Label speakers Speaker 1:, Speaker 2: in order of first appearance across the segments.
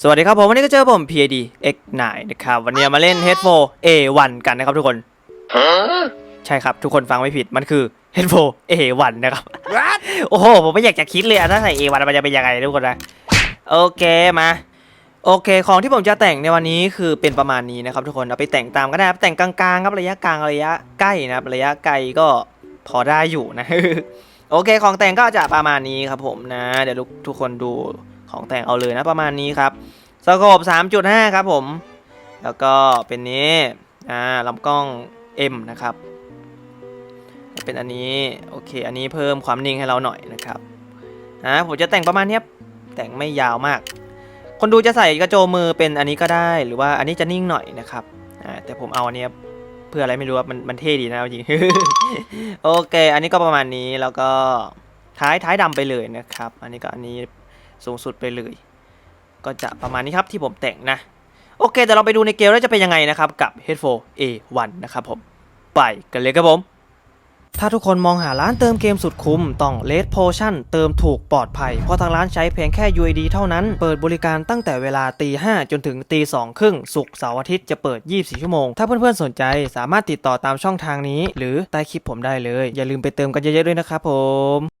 Speaker 1: สวัสดีครับผมวันนี้ก็เจอผม PAD X9 นะครับวันนี้มาเล่น Headphone A1 กันนะครับทุกคนใช่ครับทุกคนฟังไม่ผิดมันคือ Headphone A1 นะครับโอ้โหผมไม่อยากจะคิดเลยอะถ้าใส่ A1 มันจะเป็นยังไงทุกคนนะโอเคมาโอเค ของที่ผมจะแต่งในวันนี้คือเป็นประมาณนี้นะครับทุกคนเอาไปแต่งตามก็ได้ครับแต่งกลางๆครับระยะกลางระยะใกล้นะครับระยะไกลก็พอได้อยู่นะโอเค ของแต่งก็จะประมาณนี้ครับผมนะ เดี๋ยวทุกทุกคนดู ของแต่งเอาเลยนะประมาณนี้ครับสโคป3.5 ครับผม แล้วก็เป็นนี้อ่าลำกล้อง M นะครับเป็นอันนี้โอเค อันนี้เพิ่มความนิ่งให้เราหน่อยนะครับอ่าผมจะแต่งประมาณนี้แต่งไม่ยาวมาก คนดูจะใส่กระโจมมือเป็นอันนี้ก็ได้ หรือว่าอันนี้จะนิ่งหน่อยนะครับอ่าแต่ผมเอาอันนี้เพื่ออะไรไม่รู้ว่ามันมันเท่ดีนะเอาจริงโอเค อันนี้ก็ประมาณนี้แล้วก็ท้ายท้ายดำไปเลยนะครับ อันนี้ก็อันนี้ สูงสุดไปเลย ก็จะประมาณนี้ครับที่ผมแต่งนะ โอเค แต่เราไปดูในเกมแล้วจะเป็นยังไงนะครับ กับ Headphone A1 นะครับผม ไปกันเลยครับผม ถ้าทุกคนมองหาร้านเติมเกมสุดคุ้ม ต้อง Red Potion เติมถูกปลอดภัย เพราะทางร้านใช้เพียงแค่ UID เท่านั้น เปิดบริการตั้งแต่เวลาตี5จนถึงตี2ครึ่งศุกร์เสาร์อาทิตย์จะเปิด 24 ชั่วโมง ถ้าเพื่อนๆสนใจสามารถติดต่อตามช่องทางนี้ หรือใต้คลิปผมได้เลย อย่าลืมไปเติมกันเยอะๆด้วยนะครับผม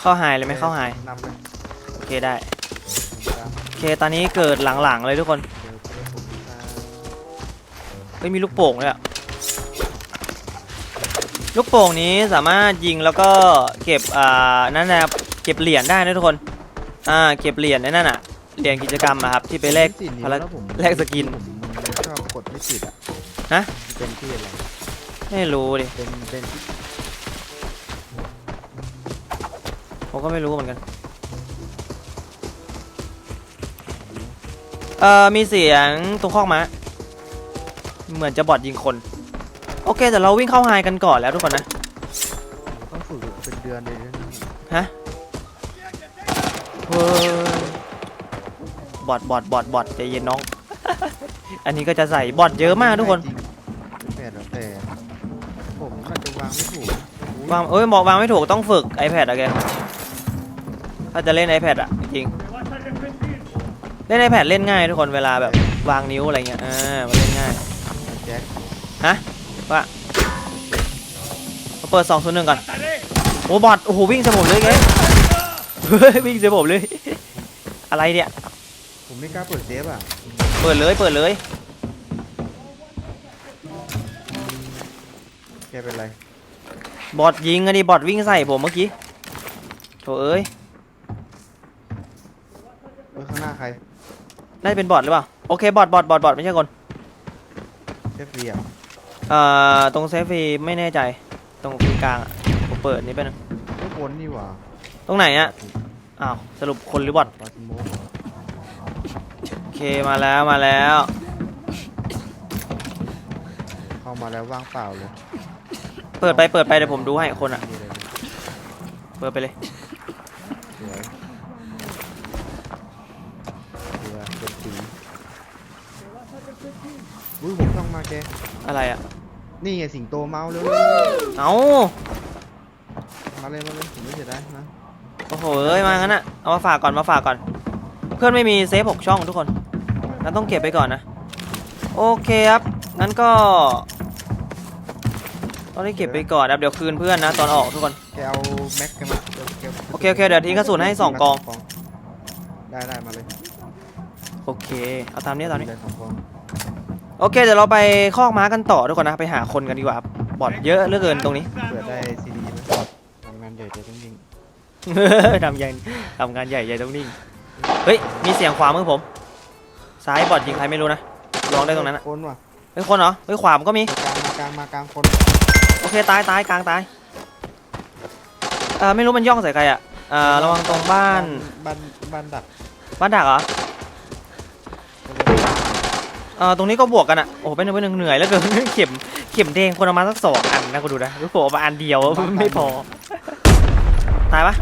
Speaker 2: เข้า
Speaker 1: หายเลยไหมเข้าหาย
Speaker 2: นำไป
Speaker 1: โอเคได้
Speaker 2: ตาม
Speaker 1: โอเคตอนนี้เกิดหลังๆเลยทุกคน
Speaker 2: เดี๋ยวเดี๋ยวผมตาม
Speaker 1: ไม่มีลูกโป่งเลยอะลูกโป่งนี้สามารถยิงแล้วก็เก็บอ่านั่นนะครับเก็บเหรียญได้นะทุกคนอ่าเก็บเหรียญในนั่นอะเหรียญกิจกรรมอะครับที่ไปแลก
Speaker 2: ที่สี่นิ้ว
Speaker 1: ภาร
Speaker 2: แล้วผม
Speaker 1: แลกสกิน
Speaker 2: ผมชอบกดไม่ติดอะ
Speaker 1: ฮะ
Speaker 2: มันเป็นที่อะไร
Speaker 1: ไม่รู้ดิ
Speaker 2: เป็นเป็น
Speaker 1: ผมก็ไม่รู้เหมือนกัน เอ่อ มีเสียงตรงคอกม้าเหมือนจะบอดยิงคน โอเค แต่เราวิ่งเข้าไฮกันก่อนแล้วทุกคนนะ
Speaker 2: ต้องฝึกเป็นเดือนเลยนะนี่
Speaker 1: ฮะเฮ้ยบอดบอดบอดบอดใจเย็นน้อง อันนี้ก็จะใส่บอดเยอะมากทุกคน
Speaker 2: จริงแต่แล้วแต่ผมอาจจะวางไม่ถูกอุ๊ยวา
Speaker 1: งเอ้ยบอกวางไม่ถูกต้องฝึก iPad อะแก ถ้าจะเล่น iPad อะจริงๆเล่น iPad เล่นง่ายทุกคนเวลาแบบวางนิ้วอะไรเงี้ยอ่ามันเล่นง่าย
Speaker 2: แจ็ค
Speaker 1: มาเปิด2 0 1ก่อนโอ้บอดโอ้โหวิ่งใส่ผมเลยไงเฮ้ยวิ่งใส่ผมเลย อะไรเนี่ย
Speaker 2: ผมไม่กล้าเปิดเซฟอะ
Speaker 1: เปิดเลยเปิดเลย
Speaker 2: แกเป็นไร
Speaker 1: บอดยิงอะดิบอดวิ่งใส่ผมเมื่อกี้โถเอ้ย
Speaker 2: เออข้างหน้า ใคร
Speaker 1: น่าจะเป็นบอดหรือเปล่า โอเค บอดบอดบอดบอดไม่ใช่คน
Speaker 2: เซฟเรีย
Speaker 1: เอ่อ ตรงเซฟฟรีไม่แน่ใจ ตรงกลางอะผมเปิดนี่ไปบนึง
Speaker 2: ไม่พ้นนี่หว่า
Speaker 1: ตรงไหนอะอ้าว สรุปคนหรือบอด
Speaker 2: ปาสโมกเหรอ
Speaker 1: โอเค มาแล้วมาแล้ว
Speaker 2: เข้ามาแล้วว่างเปล่าเลย
Speaker 1: เปิดไปเปิดไปเดี๋ยวผมดูให้คนอะ
Speaker 2: มีอะไรเลย
Speaker 1: เปิดไปเลย
Speaker 2: อุ้ยผมต้องมาแก
Speaker 1: อะไรอะ
Speaker 2: นี่ไงสิงโตเมาเลย
Speaker 1: เอ้า
Speaker 2: มาเลยมาเลยผมไม่เสียดายนะ
Speaker 1: โอ้โหเอ้ยมางั้นอะเอามาฝากก่อนมาฝากก่อน เพื่อนไม่มีเซฟหกช่องทุกคนงั้นต้องเก็บไปก่อนนะ โอเคครับงั้นก็ต้องได้เก็บไปก่อนนะครับเดี๋ยวคืนเพื่อนนะตอนออกทุกคน
Speaker 2: แกเอาแม็กกันมาดี๋ยวแก
Speaker 1: โอเคโอเคเดี๋ยวทิ้งกระสุนให้สองกอง
Speaker 2: ได้ได้มาเลย
Speaker 1: โอเคเอาตามนี้ตามนี้
Speaker 2: ได้สองกอง
Speaker 1: โอเคเดี๋ยวเราไปคอกม้ากันต่อทุกคนนะไปหาคนกันดีกว่าครับบอดเยอะเหลือเกินตรงนี้
Speaker 2: เปิดได้ซีดีไหมทำงานใหญ่ใจต้องยิง
Speaker 1: ทำใหญ่ทำงานใหญ่ใหญ่ต้องนิ่งเฮ้ยมีเสียงขวามือผม ซ้ายบอดยิงใครไม่รู้นะลองได้ตรงนั้นนะ
Speaker 2: คนว่ะ
Speaker 1: เฮ้ยคนเหรอเฮ้ยขวามันก็มี
Speaker 2: มากลางมากลางมากลางคน
Speaker 1: โอเคตายตายกลางตายเออไม่รู้มันย่องใส่ใครอะเออระวังตรงบ้าน
Speaker 2: บ้านบ้านดัก
Speaker 1: บ้านดักเหรอ เออตรงนี้ก็บวกกันอะโอ้โหเป็นหนึ่งเป็นหนึ่งเหนื่อยแล้วเกินเข็มเข็มแดงคนเอามาสักสองอันนะคุณดูนะรู้ผมเอามาอันเดียวไม่พอตายปะ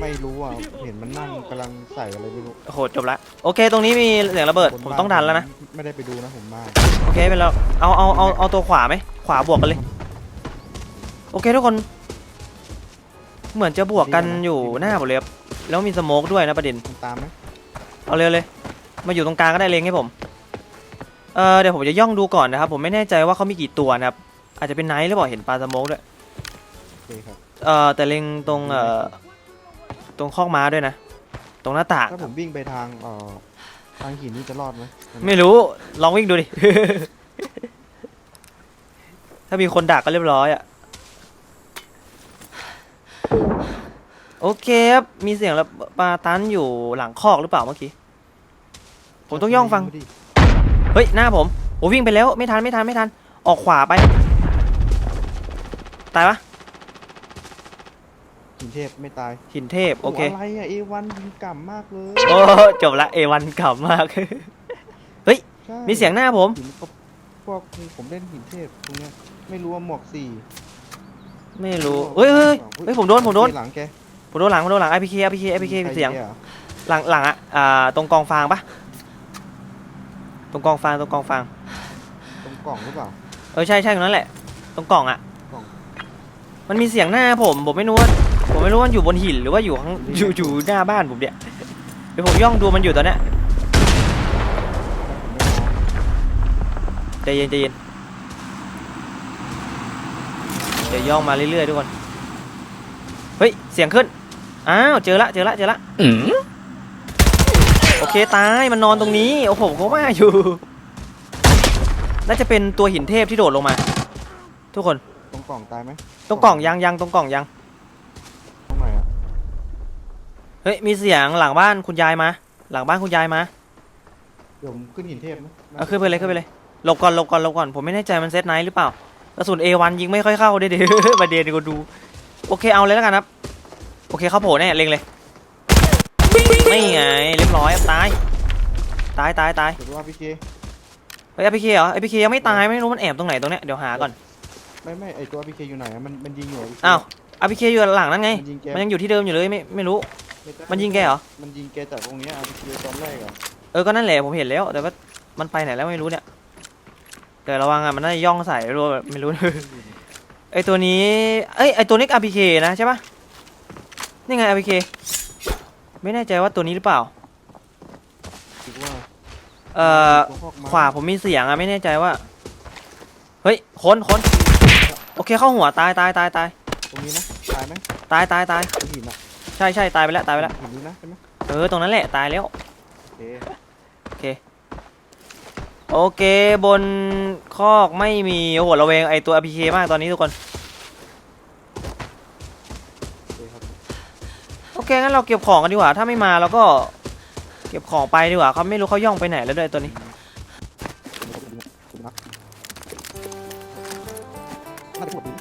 Speaker 2: ไม่รู้อะเห็นมันนั่งกำลังใส่อะไรไม่รู้
Speaker 1: โอ้โหจบละโอเค ตรงนี้มีเสียงระเบิดผมต้องดันแล้วนะ
Speaker 2: ไม่ได้ไปดูนะผมมา
Speaker 1: โอเคไปแล้วเอาเอาเอาเอาตัวขวาไหมขวาบวกกันเลย โอเคทุกคน เหมือนจะบวกกันอยู่หน้าผมเลยครับแล้วมีสโมกด้วยนะประเด็น
Speaker 2: มันตามไหม
Speaker 1: เอาเร็วเลย มาอยู่ตรงกลางก็ได้เลงให้ผม เออเดี๋ยวผมจะย่องดูก่อนนะครับ ผมไม่แน่ใจว่าเขามีกี่ตัวนะครับ อาจจะเป็นไนท์หรือเปล่าเห็นปลาสโมกด้วย
Speaker 2: โอเคครับ
Speaker 1: เออแต่เลงตรงเอ่อตรงคอกม้าด้วยนะ ตรงหน้าต่าง
Speaker 2: ถ้าผมวิ่งไปทางเอ่อทางหินนี่จะรอดไหม
Speaker 1: ไม่รู้ลองวิ่งดูดิ ถ้ามีคนดักก็เรียบร้อยอะโอเคครับมีเสียงแล้วปลาตันอยู่หลังคอกหรือเปล่าเมื่อกี้ผมต้องย่องฟัง
Speaker 2: ดูดิ
Speaker 1: เฮ้ย หน้าผมโอ้วิ่งไปแล้วไม่ทันไม่ทันไม่ทัน ออกขวาไป ตายปะ
Speaker 2: หินเทพไม่ตาย
Speaker 1: หินเทพ โอเค
Speaker 2: อะไรอะเอวันยิงกล่ำมากเลย
Speaker 1: โอ้จบละเอวันกลับมาก
Speaker 2: ใช่
Speaker 1: มีเสียงหน้าผม
Speaker 2: หินพวกพวกผมเล่นหินเทพตรงเนี้ยไม่รู้ว่าหมวกสี่
Speaker 1: ไม่รู้เฮ้ยเฮ้ยเฮ้ยผมโดนผมโดน
Speaker 2: หลังแก
Speaker 1: ผมโดนหลังผมโดนหลังไอพีเคไอพีเคไอพีเคมีเสียง
Speaker 2: ใครหรอ
Speaker 1: หลังหลังอะอ่าตรงกองฟางปะ ตรงกองฟางตรงกองฟาง
Speaker 2: ตรงกล่องหรือเปล่า
Speaker 1: เออใช่ใช่ตรงนั้นแหละ ตรงกล่องอะ
Speaker 2: กล่อง
Speaker 1: มันมีเสียงหน้าผม ผมไม่รู้ว่าผมไม่รู้ว่ามันอยู่บนหินหรือว่าอยู่ข้างอยู่อยู่หน้าบ้านผมเนี่ยเดี๋ยวผมย่องดูมันอยู่ตอนเนี้ยใจเย็นใจเย็นเดี๋ยวย่องมาเรื่อยๆทุกคนเฮ้ยเสียงขึ้นอ้าวเจอละเจอละเจอละโอ เคตายมันนอนตรงนี้โอ้โหผมก็ว่าอยู่น่าจะเป็นตัวหินเทพที่โดดลงมา ทุกคน
Speaker 2: ตรงกล่องตายไหม
Speaker 1: ตรงกล่องยังยังตรงกล่องยัง
Speaker 2: ตรงไหนอะ
Speaker 1: เฮ้ยมีเสียงหลังบ้านคุณยายมา หลังบ้านคุณยายมา
Speaker 2: เดี๋ยวผมขึ้นหินเทพนะ
Speaker 1: เอาขึ้นไปเลยขึ้นไปเลยหลบก่อนหลบก่อนหลบก่อนผมไม่แน่ใจมันเซตไนท์หรือเปล่ากระสุน A1 ยิงไม่ค่อยเข้าเด้เด้ประเด็นกูดู โอเคเอาเลยแล้วกันครับ โอเคเข้าโผล่แน่เล็งเลย ไม่ไงเรียบร้อยครับตาย ตายตายตาย
Speaker 2: เดี๋ยวดูว่าพี่เค
Speaker 1: เฮ้ยไอพีเคเหรอไอพีเคยังไม่ตายไม่รู้มันแอบตรงไหนตรงเนี้ยเดี๋ยวหาก่อน
Speaker 2: ไม่ไม่ไอตัวพี่เคอยู่ไหนอะมันมันยิงอยู่ะ PK
Speaker 1: อ้าวไอพีเคอยู่หลังนั่นไง
Speaker 2: มันยิงแก
Speaker 1: มันยังอยู่ที่เดิมอยู่เลยไม่ไม่รู้
Speaker 2: ไได้
Speaker 1: มันยิงแกเหรอ
Speaker 2: มันยิงแกจากตรงเนี้ยพี่เคตอนแรกอะ
Speaker 1: เออ ก็นั่นแหละผมเห็นแล้ว แต่ว่ามันไปไหนแล้วไม่รู้เนี่ย แต่ระวังอะ มันน่าจะย่องใส่ไม่รู้ไม่รู้ ไอตัวนี้ เอ้ย ไอตัวนี้ RPK นะใช่ปะนี่ไง RPK ไม่แน่ใจว่าตัวนี้หรือเปล่า
Speaker 2: คิดว่า
Speaker 1: เอ่อ
Speaker 2: ตัวพกม้
Speaker 1: ขวาผมมีเสียงอะไม่แน่ใจว่า เฮ้ยคนคนโอเคเข้าหัวตายตายตายตาย
Speaker 2: ตรงนี้นะตายไหม
Speaker 1: ตายตายตาย
Speaker 2: ตรงหินอะ
Speaker 1: ใช่ใช่ตายไปแล้วตายไปแล้ว
Speaker 2: หินนี้นะใช่ไหม
Speaker 1: เออตรงนั้นแหละตายแล้ว
Speaker 2: โอเค
Speaker 1: โอเคบนคอกไม่มีโอ้โหระเวงไอตัว RPK มากตอนนี้ทุกคน อเคงั้นเราเก็บของกันดีกว่า ถ้าไม่มาเราก็เก็บของไปดีกว่าเขาไม่รู้เขาย่องไปไหนแล้วด้วยตัวนี้
Speaker 2: น่าจะหมดมัน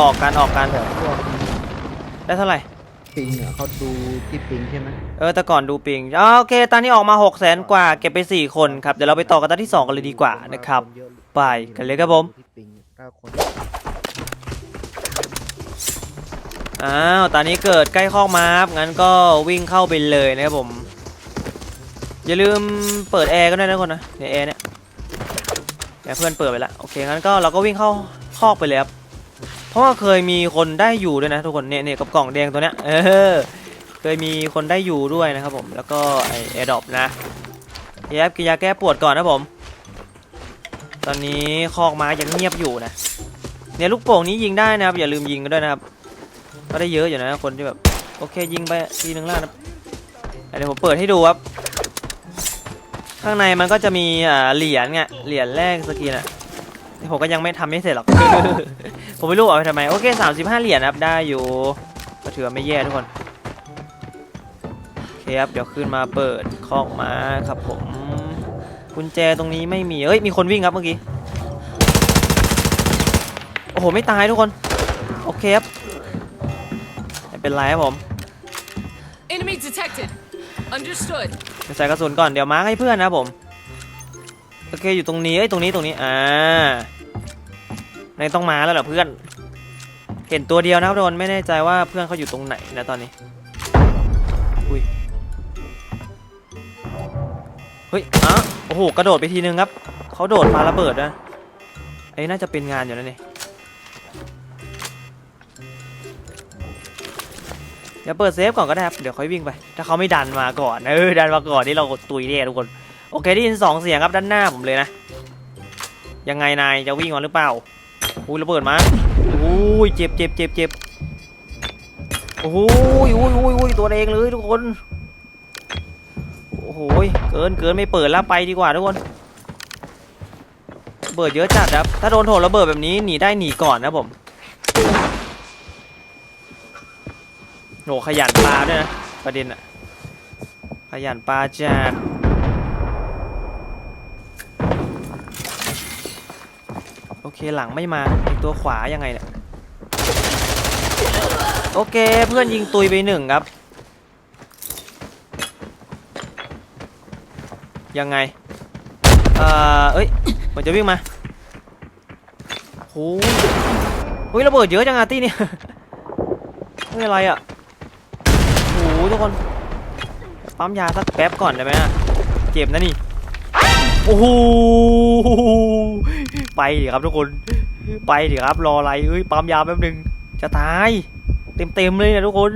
Speaker 2: ออกกัน
Speaker 1: ออกกัน
Speaker 2: แต่พวก
Speaker 1: ได้เท่าไหร่
Speaker 2: ปิงเนี่ยเขาดูที่ปิงใช่ไหม
Speaker 1: เออแต่ก่อนดูปิงอ๋อโอเคตอนนี้ออกมา6 0 0 0 0 0 กว่า เก็บไป 4 คนครับ เดี๋ยวเราไปต่อกันตอนที่ 2 กันเลยดีกว่านะครับ ไปกันเลยครับผม
Speaker 2: ที่ปิงเก้าคน
Speaker 1: อ้าวตอนนี้เกิดใกล้คอกมาครับงั้นก็วิ่งเข้าไปเลยนะครับผม อย่าลืมเปิดแอร์ก็ได้นะคนนะเนี่ยแอร์เนี่ยแอร์เพื่อนเปิดไปแล้วโอเคงั้นก็เราก็วิ่งเข้าคอกไปเลยครับ เพราะว่าเคยมีคนได้อยู่ด้วยนะทุกคนเนี่ยเนี่ยกับกล่องแดงตัวเนี้ยเออเคยมีคนได้อยู่ด้วยนะครับผมแล้วก็ไอแอร์ดอปนะแยบกินยาแก้ปวดก่อนนะผม ตอนนี้คอกม้ายังเงียบอยู่นะเนี่ยลูกโป่งนี้ยิงได้นะครับอย่าลืมยิงกันด้วยนะครับก็ได้เยอะอยู่นะคนที่แบบโอเคยิงไปทีนึงแล้วนะเดี๋ยวผมเปิดให้ดูครับ ข้างในมันก็จะมีอ่าเหรียญไงเหรียญแรกสกินอะ ผมก็ยังไม่ทำไม่เสร็จหรอก ผมไม่รู้เอาไปทำไม โอเค35เหรียญนะครับ ได้อยู่ ก็ถือว่าไม่แย่ทุกคน โอเคครับ เดี๋ยวขึ้นมาเปิดคอกม้าครับผม กุญแจตรงนี้ไม่มี เอ้ย มีคนวิ่งครับเมื่อกี้ โอ้โห ไม่ตายทุกคน โอเคครับ ไม่เป็นไรครับผม
Speaker 3: Enemy detected. Understood.
Speaker 1: ใส่กระสุนก่อน เดี๋ยวมาร์คให้เพื่อนนะครับผม โอเคอยู่ตรงนี้เอ้ยตรงนี้ตรงนี้อ่าในต้องมาแล้วเหรอเพื่อน เห็นตัวเดียวนะครับโดนไม่แน่ใจว่าเพื่อนเขาอยู่ตรงไหนนะตอนนี้อุ้ยเฮ้ยอะโอ้โหกระโดดไปทีนึงครับเขาโดดมาระเบิดนะไอ้น่าจะเป็นงานอยู่แล้วนี่เดี๋ยวเปิดเซฟก่อนก็ได้ครับ เดี๋ยวค่อยวิ่งไป ถ้าเขาไม่ดันมาก่อน เออ ดันมาก่อนนี่เราตุยแน่ทุกคน โอเคได้ยินสองเสียงครับด้านหน้าผมเลยนะ ยังไงนายจะวิ่งมาหรือเปล่าอุ้ยระเบิดมาอุ้ยเจ็บเจ็บเจ็บเจ็บโอ้ยอุ้ยอุ้ยอุ้ยตัวเองเลยทุกคนโอ้โหเกินเกินไม่เปิดแล้วไปดีกว่าทุกคนเบิดเยอะจัดครับ ถ้าโดนโถระเบิดแบบนี้หนีได้หนีก่อนนะผมโหขยันปลาด้วยนะประเด็นอะขยันปลาจัด โอ เคหลังไม่มาไอตัวขวายังไงเนี่ยโอเคเพื่อนยิงตุยไปหนึ่งครับ ยังไง เอ่อเอ้ยมันจะวิ่งมาโอ้ยระเบิดเยอะจังอาตี้เนี่ยเฮ้ยอะไรอะโอ้โหทุกคน ปั๊มยาสักแป๊บก่อนได้ไหมอะเจ็บนะนี่ อ้โหไปดิครับทุกคน ไปดิครับ รออะไรเอ้ยปั๊มยาแป๊บหนึง จะตาย เต็มเต็มๆเลยนะทุกคน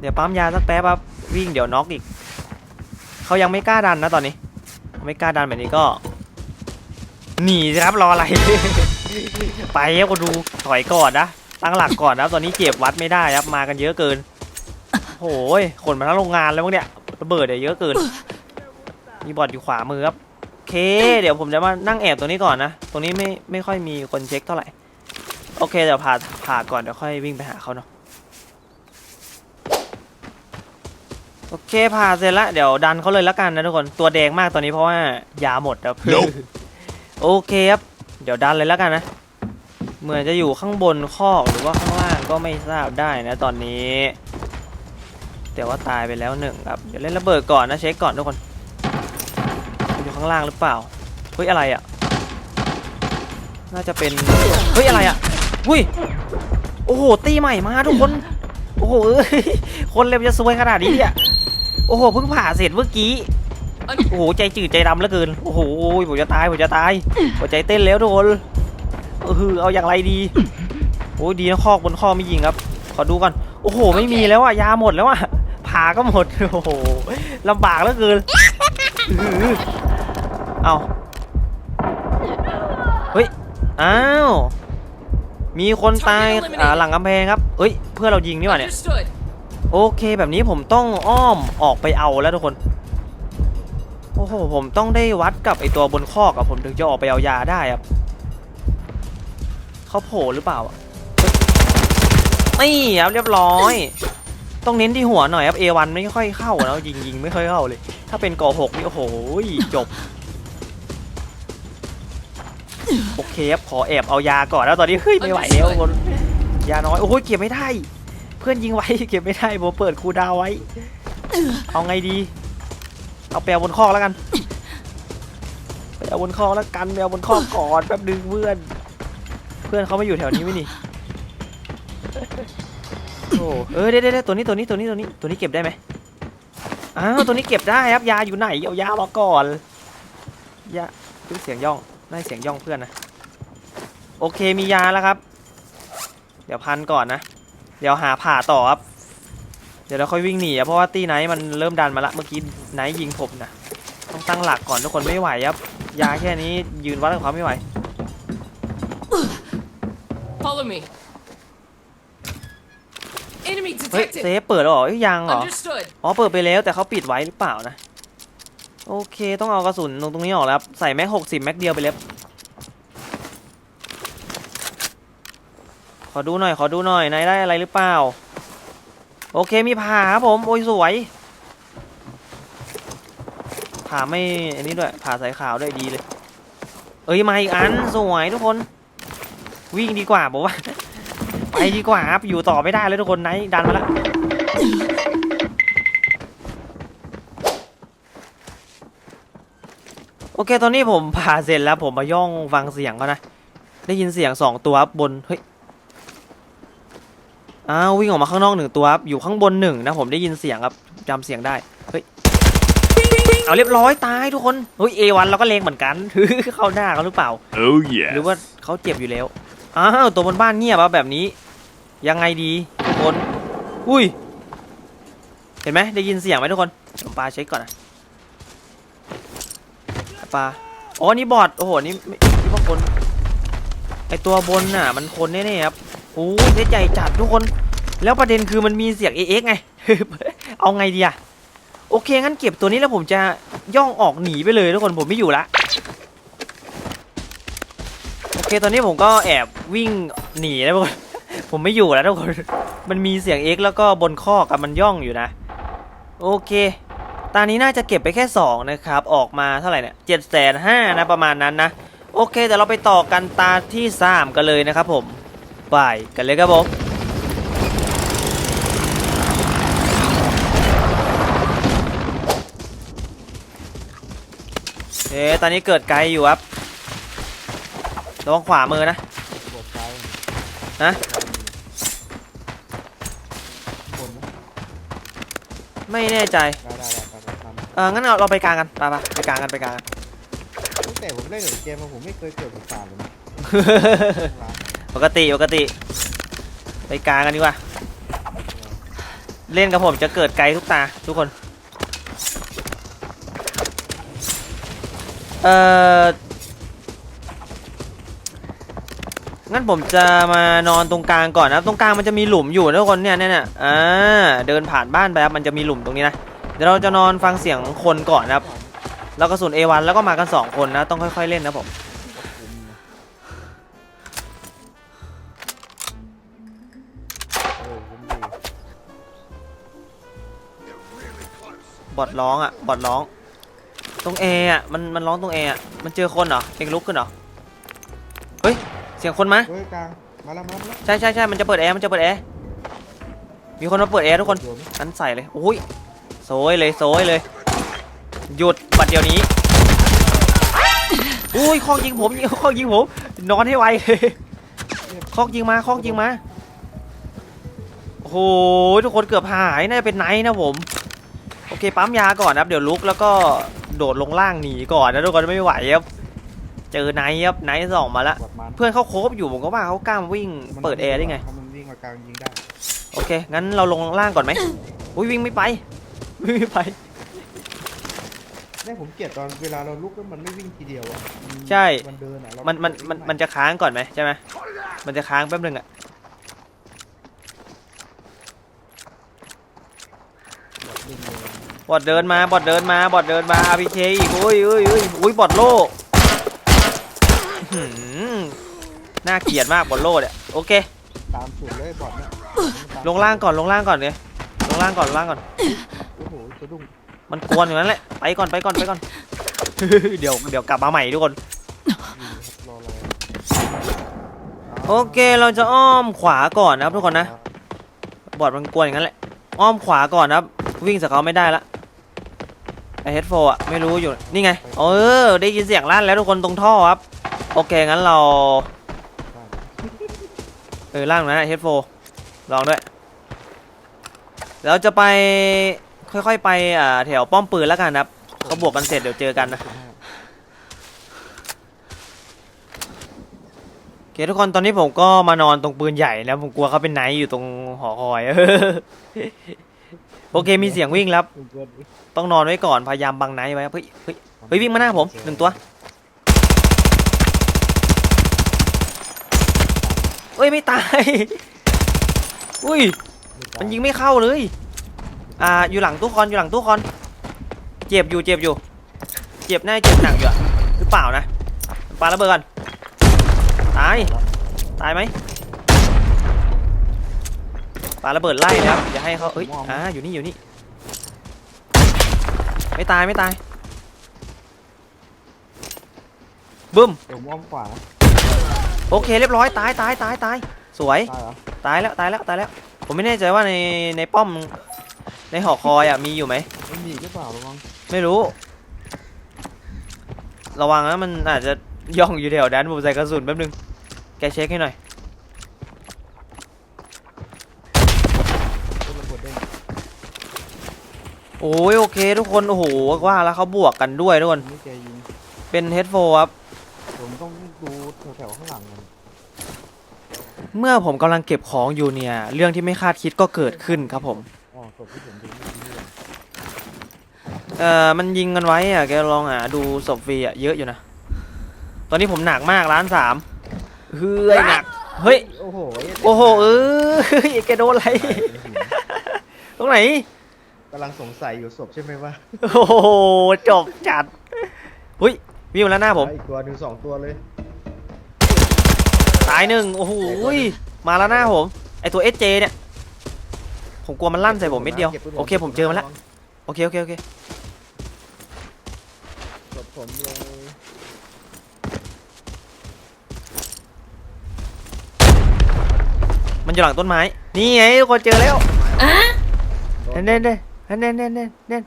Speaker 1: เดี๋ยวปั๊มยาสักแป๊บครับวิ่งเดี๋ยวน็อกอีก เขายังไม่กล้าดันนะตอนนี้ ไม่กล้าดันแบบนี้ก็ หนีสิครับรออะไร ไปครับคนดูถอยก่อนนะ ตั้งหลักก่อนนะตอนนี้เจ็บวัดไม่ได้ครับมากันเยอะเกินโอ้ยขนมาทั้งโรงงานแล้วมั้งเนี่ยระเบิดเนี่ยเยอะเกิน มีบอดอยู่ขวามือครับโอเค เดี๋ยวผมจะมานั่งแอบตรงนี้ก่อนนะ ตรงนี้ไม่ไม่ค่อยมีคนเช็คเท่าไหร่ โอเคเดี๋ยวผ่าผ่าก่อนเดี๋ยวค่อยวิ่งไปหาเขาเนาะ โอเคผ่าเสร็จแล้วเดี๋ยวดันเขาเลยแล้วกันนะทุกคน ตัวแดงมากตอนนี้เพราะว่ายาหมดครับ โอเคครับ เดี๋ยวดันเลยแล้วกันนะ เหมือนจะอยู่ข้างบนคอกหรือว่าข้างล่างก็ไม่ทราบได้นะตอนนี้แต่ว่าตายไปแล้วหนึ่งครับ เดี๋ยวเล่นระเบิดก่อนนะเช็คก่อนทุกคนอยู่ข้างล่างหรือเปล่า เฮ้ยอะไรอะ น่าจะเป็น เฮ้ยอะไรอะอุ้ย โอ้โห ตีใหม่มาทุกคน โอ้โหเอ้ยคนเร็วจะซวยขนาดนี้เนี่ยโอ้โห เพิ่งผ่าเสร็จเมื่อกี้ โอ้โห ใจจืดใจดำเหลือเกิน โอ้โห ผมจะตาย ผมจะตาย หัวใจเต้นแล้วทุกคน เออ เอาอย่างไรดี โอ้ยดีนะคอกบนคอกไม่ยิงครับ ขอดูก่อน โอ้โห ไม่มีแล้วอะ ยาหมดแล้วอะผ่าก็หมด โอ้โหลำบากเหลือเกินอื้อ เอาเฮ้ย อ้าว มีคนตายอ่าหลังกำแพงครับเฮ้ย เพื่อนเรายิงนี่หว่าเนี่ย
Speaker 3: Understood.
Speaker 1: โอเคแบบนี้ผมต้องอ้อมออกไปเอาแล้วทุกคน โอ้โห ผมต้องได้วัดกับไอตัวบนคอกอะผมถึงจะออกไปเอายาได้ครับเขาโผล่หรือเปล่าอะเฮ้ยนี่ครับเรียบร้อย ต้องเน้นที่หัวหน่อยครับ A1 ไม่ค่อยเข้านะยิงยิงไม่ค่อยเข้าเลย ถ้าเป็นก6นี่โอ้โหจบ โอเคครับขอแอบเอายาก่อนแล้วตอนนี้เฮ้ยไม่ไหวแล้วคนยาน้อยโอ้โหเก็บไม่ได้ เพื่อนยิงไว้เก็บไม่ได้ผมเปิดคูลดาวน์ไว้ เอาไงดี เอาแปลบนคอกแล้วกันไปเอาบนคอกแล้วกันไปเอาบนคอกก่อนแป๊บนึงเพื่อน เพื่อนเขาไม่อยู่แถวนี้ไหมนี่โอ้เออเด้เด้ตัวนี้ตัวนี้ตัวนี้ตัวนี้ตัวนี้เก็บได้ไหมอ้าวตัวนี้เก็บได้ครับยาอยู่ไหนเอายามาก่อนยาคือเสียงย่อง ได้เสียงย่องเพื่อนนะ โอเคมียาแล้วครับ เดี๋ยวพันก่อนนะ เดี๋ยวหาผ่าต่อครับ เดี๋ยวเราค่อยวิ่งหนีอะเพราะว่าตีไนท์มันเริ่มดันมาละเมื่อกี้ไนท์ยิงผมนะต้องตั้งหลักก่อนทุกคนไม่ไหวครับ ยาแค่นี้ยืนวัดกับเขาไม่ไหว
Speaker 3: Follow me. Enemy
Speaker 1: เฮ้ย
Speaker 3: detected.
Speaker 1: เซฟเปิดแล้วเหรอเอ้ยยังเหรอ
Speaker 3: Understood.
Speaker 1: อ๋อเปิดไปแล้วแต่เขาปิดไว้หรือเปล่านะ โอเค ต้องเอากระสุนตรงตรงนี้ออกแล้วครับใส่แม็กหกสิบแม็กเดียวไปเลยครับขอดูหน่อยขอดูหน่อยนายได้อะไรหรือเปล่า โอเคมีผ่าครับผมโอ้ยสวยผ่าไม่อันนี้ด้วยผ่าสายขาวด้วยดีเลย เอ้ยมาอีกอันสวยทุกคน วิ่งดีกว่าบอกว่า ไปดีกว่าครับอยู่ต่อไม่ได้แล้วทุกคนไนท์ดันมาแล้ว เคตอนนี้ผมผ่าเสร็จแล้วผมมาย่องฟังเสียงเขานะ ได้ยินเสียงสองตัวครับบน เฮ้ย อ้าววิ่งออกมาข้างนอกหนึ่งตัวครับอยู่ข้างบนหนึ่งนะผมได้ยินเสียงครับจำเสียงได้ เฮ้ย เอาเรียบร้อยตายทุกคน เฮ้ยเอวันเราก็เลงเหมือนกัน เข้าหน้าเขาหรือเปล่า
Speaker 4: Oh
Speaker 1: หรือ
Speaker 4: yes.
Speaker 1: ว่าเขาเจ็บอยู่แล้ว อ้าวตัวบนบ้านเงียบอะแบบนี้ ยังไงดีทุกคน อุ้ย เห็นไหมได้ยินเสียงไหมทุกคนผมปาเช็คก่อนนะ ปาอ๋อนี่บอดโอ้โหนี่ไม่นี่ว่าคนไอตัวบนน่ะ มันคนแน่ๆครับโอ้ยเสียใจจัดทุกคน แล้วประเด็นคือมันมีเสียง AX ไง เอาไงดีอะโอเคงั้นเก็บตัวนี้แล้วผมจะย่องออกหนีไปเลยทุกคนผมไม่อยู่ละโอเคตอนนี้ผมก็แอบวิ่งหนีแล้วทุกคนผมไม่อยู่แล้วทุกคน มันมีเสียง X แล้วก็บนข้อกับมันย่องอยู่นะ โอเค ตอนนี้น่าจะเก็บไปแค่ 2 นะครับ ออกมาเท่าไหร่เนี่ยเจ็ดแสนห้านะประมาณนั้นนะ โอเคแต่เราไปต่อกันตาที่ 3 กันเลยนะครับผม ไปกันเลยครับผมเอ๊ตอนนี้เกิดไกลอยู่ครับระวังขวามือนะ
Speaker 2: นะ
Speaker 1: ไม่แน่ใจ เอองั้นเราเราไปกลางกันไปไปไปกลางกันไปกลางกัน
Speaker 2: ตั้งแต่ผมเล่นกับเกมมาผมไม่เคยเกิดกับสารเลยนะร้าน
Speaker 1: ปกติปกติ ไปกลางกันดีกว่า เล่นกับผมจะเกิดไกลทุกตาทุกคน เอ่อ งั้นผมจะมานอนตรงกลางก่อนนะตรงกลางมันจะมีหลุมอยู่นะทุกคนเนี่ยเนี่ยเนี่ยอ่า เดินผ่านบ้านไปครับ มันจะมีหลุมตรงนี้นะ เดี๋ยวเราจะนอนฟังเสียงคนก่อนนะครับ แล้วก็ส่วน A1 แล้วก็มากันสองคนนะ ต้องค่อย ๆ เล่นนะผม
Speaker 2: เออผมดี
Speaker 1: บอดร้องอะ บอดร้อง ตรงเออะ มัน มันร้องตรงเออะ มันเจอคนเหรอ เองลุกขึ้นเหรอ เฮ้ย เสียงคนมา
Speaker 2: เฮ้ยกลางมาแล้วมาแล้ว
Speaker 1: ใช่ใช่ใช่มันจะเปิดแอร์ มันจะเปิดแอร์ มีคนมาเปิดแอร์ทุกคน
Speaker 2: โยนไหม
Speaker 1: อันใส่เลยโอ้ย โซยเลยโซยเลย หยุดบัดเดี๋ยวนี้อุ้ยคอกยิงผมยิงคอกยิงผม นอนให้ไวคอกยิงมาคอกยิงมาโอ้โหทุกคนเกือบหายน่าจะเป็นไนท์นะผม โอเคปั๊มยาก่อนนะครับ เดี๋ยวลุกแล้วก็โดดลงล่างหนีก่อนนะทุกคนไม่ไหวครับเจอไนท์ครับไนท์สองมาละ
Speaker 2: บอดมัน
Speaker 1: เพื่อนเขาโคบอยู่ผมก็ว่าเขากล้ามาวิ่งเปิดแอร์ได้ไง
Speaker 2: ถ้ามันวิ่งมากลางยิงได้
Speaker 1: โอเคงั้นเราลงล่างก่อนไหมอุ้ยวิ่งไม่ไปวิ่ง ไม่ไป
Speaker 2: เนี่ยผมเกลียดตอนเวลาเราลุกแล้วมันไม่วิ่งทีเดียวอะมัน
Speaker 1: ใช่
Speaker 2: มันเดินอะเรา
Speaker 1: มันมันมันมันจะค้างก่อนไหมใช่ไหมมันจะค้างแป๊บนึงอะ
Speaker 2: แบบวิ่งเลย
Speaker 1: บอดเดินมาบอดเดินมาบอดเดินมา RPK อีกอุ้ยอุ้ยอุ้ยอุ้ยบอดโล่อื้อหือน่าเกลียดมากบอดโล่เนี่ยโอเค
Speaker 2: ตามสุดเลยบอดเนี่ย
Speaker 1: ลงล่างก่อนลงล่างก่อนเลย ลงล่างก่อนลงล่างก่อน
Speaker 2: โอ้โหสะดุ้ง
Speaker 1: มันกวนอยู่นั้นแหละ ไปก่อนไปก่อนไปก่อน เดี๋ยวเดี๋ยวกลับมาใหม่ทุกคน
Speaker 2: ยิงครับรอรอ
Speaker 1: โอเคเราจะอ้อมขวาก่อนนะครับทุกคนนะ บอดมันกวนอย่างนั้นแหละ อ้อมขวาก่อนนะครับ วิ่งสกเขาไม่ได้ละ ไอเฮดโฟอะไม่รู้อยู่ นี่ไง เออ ได้ยินเสียงลั่นแล้วทุกคนตรงท่อครับ โอเคงั้นเรา เออล่างตรงนั้นเฮดโฟลองด้วย เราจะไปค่อยๆไปอ่าแถวป้อมปืนแล้วกันนะครับเขาบวกกันเสร็จเดี๋ยวเจอกันนะโอเคทุกคนตอนนี้ผมก็มานอนตรงปืนใหญ่นะผมกลัวเขาเป็นไนท์อยู่ตรงหอคอย โอเคมีเสียงวิ่งแล้ว
Speaker 2: เกิน
Speaker 1: ต้องนอนไว้ก่อนพยายามบังไนท์ไว้ครับเฮ้ยเฮ้ยเฮ้ยวิ่งมาหน้าผมหนึ่งตัวเฮ้ยไม่ตาย อุ้ย มันยิงไม่เข้าเลย อ่า อยู่หลังตู้คอน อยู่หลังตู้คอน เจ็บอยู่ เจ็บอยู่ เจ็บแน่าจะเจ็บหนักอยู่อะหรือเปล่านะปาระเบิดก่อน ตาย ตายไหมปาระเบิดไล่นะครับ อย่าให้เขาเอ้ย อ่า อยู่นี่อยู่นี่ ไม่ตายไม่ตาย บึ้ม
Speaker 2: เดี๋ยวผมอ้อมขวานะ
Speaker 1: โอเคเรียบร้อย ตายตายตายตาย สวย
Speaker 2: ตายเหรอ
Speaker 1: ตายแล้วตายแล้วตายแล้ว ผมไม่แน่ใจว่าในในป้อมในหอคอยอะมีอยู่ไหม
Speaker 2: ไม่มีหรือเปล่าระวัง
Speaker 1: ไม่รู้ ระวังนะมันอาจจะย่องอยู่แถวนั้นผมใส่กระสุนแป๊บนึงแกเช็คให้หน่อย
Speaker 2: คนละคนเด้ง
Speaker 1: โอ้ยโอเค ทุกคนโอ้โหว่าแล้วเขาบวกกันด้วยทุกคน
Speaker 2: นี่แกยิง
Speaker 1: เป็นเฮดโฟครับ
Speaker 2: ผมต้องดูแถวๆข้างหลังมัน
Speaker 1: เมื่อผมกำลังเก็บของอยู่เนี่ย เรื่องที่ไม่คาดคิดก็เกิดขึ้นครับผม
Speaker 2: อ๋อศพที่ผมดูนี่นี่เอง
Speaker 1: เอ่อมันยิงกันไว้อะแกลองหาดูศพฟรีอะเยอะอยู่นะ ตอนนี้ผมหนักมากล้านสามเฮ้ยหนักเฮ้ย
Speaker 2: โอ้โห
Speaker 1: โอ้โหเออแกโดนอะไรตรงไหน
Speaker 2: กำลังสงสัยอยู่ศพใช่ไหมว่า
Speaker 1: โอ้โหจบจัดหุ้ยวิ่งมาแล้วหน้าผม
Speaker 2: อีกตัวหนึ่งสองตัวเลย
Speaker 1: ตายหนึ่งโอ้โหยมาแล้วหน้าผม ไอตัวเอสเจเนี่ย ผมกลัวมันลั่นใส่ผมเม็ดเดียว
Speaker 2: ก็บปืน
Speaker 1: โอเคผมเจอมันแล้ว โอเคโอเคโอเค
Speaker 2: ศพผมเลย
Speaker 1: มันอยู่หลังต้นไม้ นี่ไงทุกคนเจอแล้วเน่นเน่นเน่นเน่นเน่นเน่นเน่น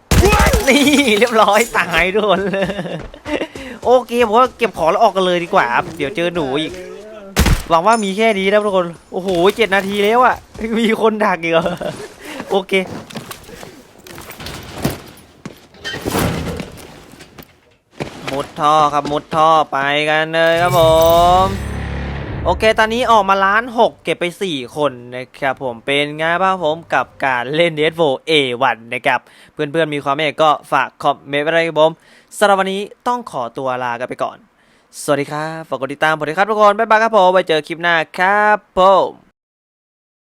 Speaker 1: นี่เรียบร้อยตายทุกคนเลยโอเคผมว่าเก็บของแล้วออกกันเลยดีกว่าครับเดี๋ยวเจอหนูอีก หวังว่ามีแค่นี้นะทุกคน โอ้โหเจ็ดนาทีแล้วอะมีคนดักอีกเหรอโอเคมุดท่อครับมุดท่อไปกันเลยครับผม โอเค ตอนนี้ออกมาล้านหกเก็บไป 4 คนนะครับผมเป็นไงบ้างผมกับการเล่น d 4 A1 นะครับ เพื่อนๆมีความเห็นก็ฝากคอมเมนต์ไว้เลยครับผมสำหรับวันนี้ต้องขอตัวลากันไปก่อน สวัสดีครับ ฝากกดติดตามผมด้วยครับทุกคน บ๊ายบายครับผม ไว้เจอคลิปหน้าครับผม